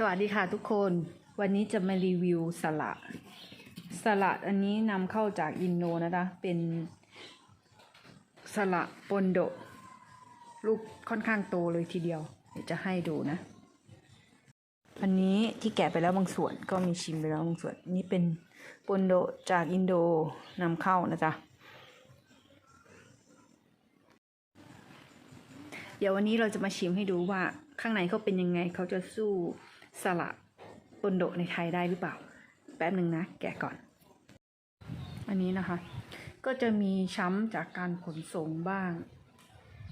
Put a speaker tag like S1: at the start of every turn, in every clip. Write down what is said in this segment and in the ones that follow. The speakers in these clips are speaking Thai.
S1: สวัสดีค่ะทุกคน วันนี้จะมารีวิวสลัด สลัดอันนี้นำเข้าจากอินโดนะจ๊ะเป็นสลัดปนโดลูกค่อนข้างโตเลยทีเดียว เดี๋ยวจะให้ดูนะ อันนี้ที่แกะไปแล้วบางส่วนก็มีชิมไปแล้วบางส่วน นี่เป็นปนโดจากอินโดนำเข้านะจ๊ะเดี๋ยววันนี้เราจะมาชิมให้ดูว่าข้างในเขาเป็นยังไงเขาจะสู้ สลัดปนโดในไทยได้หรือเปล่า แป๊บหนึ่งนะ แกะก่อน อันนี้นะคะ ก็จะมีช้ำจากการขนส่งบ้าง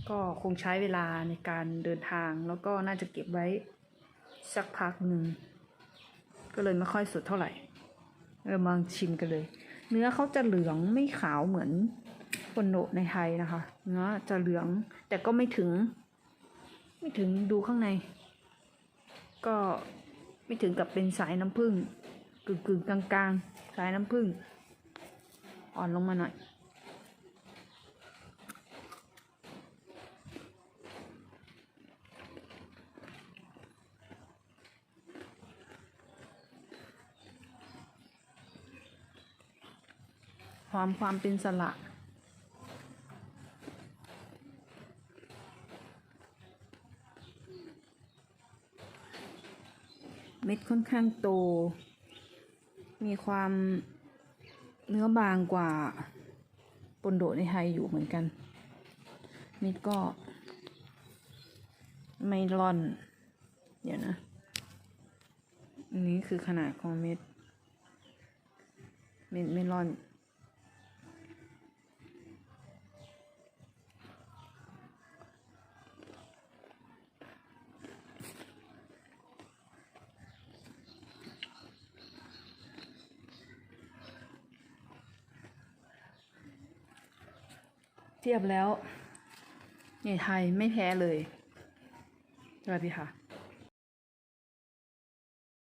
S1: ก็คงใช้เวลาในการเดินทางแล้วก็น่าจะเก็บไว้สักพักหนึ่ง ก็เลยไม่ค่อยสุดเท่าไหร่ เรามาชิมกันเลย เนื้อเขาจะเหลืองไม่ขาวเหมือนปนโดในไทยนะคะ เนื้อจะเหลืองแต่ก็ไม่ถึง ไม่ถึงดูข้างใน ก็ไม่ถึงกับเป็นสายน้ำผึ้งกึ่งกึ่งกลางๆ สายน้ำผึ้งอ่อนลงมาหน่อย ความความเป็นสละ เม็ดค่อนข้างโต มีความเนื้อบางกว่าปนโดในไทยอยู่เหมือนกัน เม็ดก็ ไม่ร่อน เดี๋ยวนะ อันนี้คือขนาดของเม็ด เม็ดไม่ร่อน ทียบแล้วในไทยไม่แพ้เลยสวัสดีค่ะ